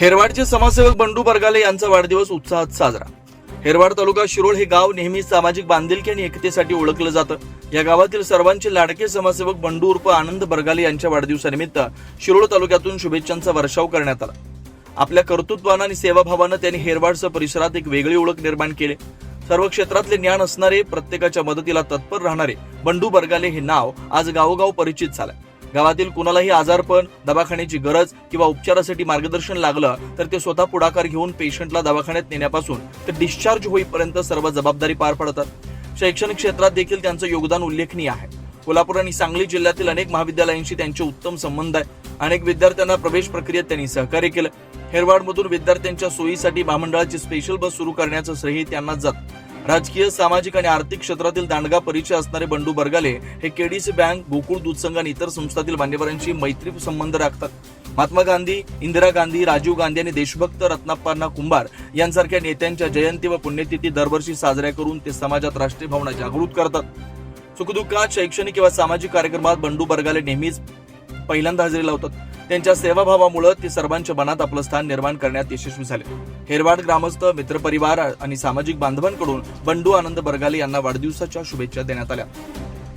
हेरवाडचे समाजसेवक बंडू बरगाले यांचा वाढदिवस उत्साहात साजरा. हेरवाड तालुका शिरोळ हे गाव नेहमी सामाजिक बांधिलकी आणि एकतेसाठी ओळखलं जातं. या गावातील सर्वांचे लाडके समाजसेवक बंडू उर्फ आनंद बरगाले यांच्या वाढदिवसानिमित्त शिरोळ तालुक्यातून शुभेच्छांचा वर्षाव करण्यात आला. आपल्या कर्तृत्वानं आणि सेवाभावानं त्यांनी हेरवाडसह परिसरात एक वेगळी ओळख निर्माण केली. सर्व क्षेत्रातले ज्ञान असणारे प्रत्येकाच्या मदतीला तत्पर राहणारे बंडू बरगाले हे नाव आज गावोगाव परिचित झालं गावातील कुणालाही आजारपण दवाखान्याची गरज किंवा उपचारासाठी मार्गदर्शन लागलं तर ते स्वतः पुढाकार घेऊन पेशंटला दवाखान्यात नेण्यापासून ते डिस्चार्ज होईपर्यंत सर्व जबाबदारी पार पडतात. शैक्षणिक क्षेत्रात देखील त्यांचं योगदान उल्लेखनीय आहे. कोल्हापूर आणि सांगली जिल्ह्यातील अनेक महाविद्यालयांशी त्यांचे उत्तम संबंध आहे. अनेक विद्यार्थ्यांना प्रवेश प्रक्रियेत त्यांनी सहकार्य केलं. हेरवाडमधून विद्यार्थ्यांच्या सोयीसाठी महामंडळाची स्पेशल बस सुरू करण्याचं श्रेय त्यांनाच जात. राजकीय सामाजिक आणि आर्थिक क्षेत्रातील दांडगा परिचय असणारे बंडू बरगाले हे केडीसी बँक गोकुळ दूध संघ आणि इतर संस्थातील मान्यवरांशी मैत्री संबंध राखतात. महात्मा गांधी इंदिरा गांधी राजीव गांधी आणि देशभक्त रत्नाप्पांना कुंभार यांसारख्या नेत्यांच्या जयंती व पुण्यतिथी दरवर्षी साजऱ्या करून ते समाजात राष्ट्रीय भावना जागृत करतात. सुखदुःखात शैक्षणिक किंवा सामाजिक कार्यक्रमात बंडू बरगाले नेहमीच पहिल्यांदा हजेरी लावतात. त्यांच्या सेवाभावामुळे ते सर्वांच्या मनात आपलं स्थान निर्माण करण्यात यशस्वी झाले. हेरवाड ग्रामस्थ मित्रपरिवार आणि सामाजिक बांधवांकडून बंडू आनंद बरगाले यांना वाढदिवसाच्या शुभेच्छा देण्यात आल्या.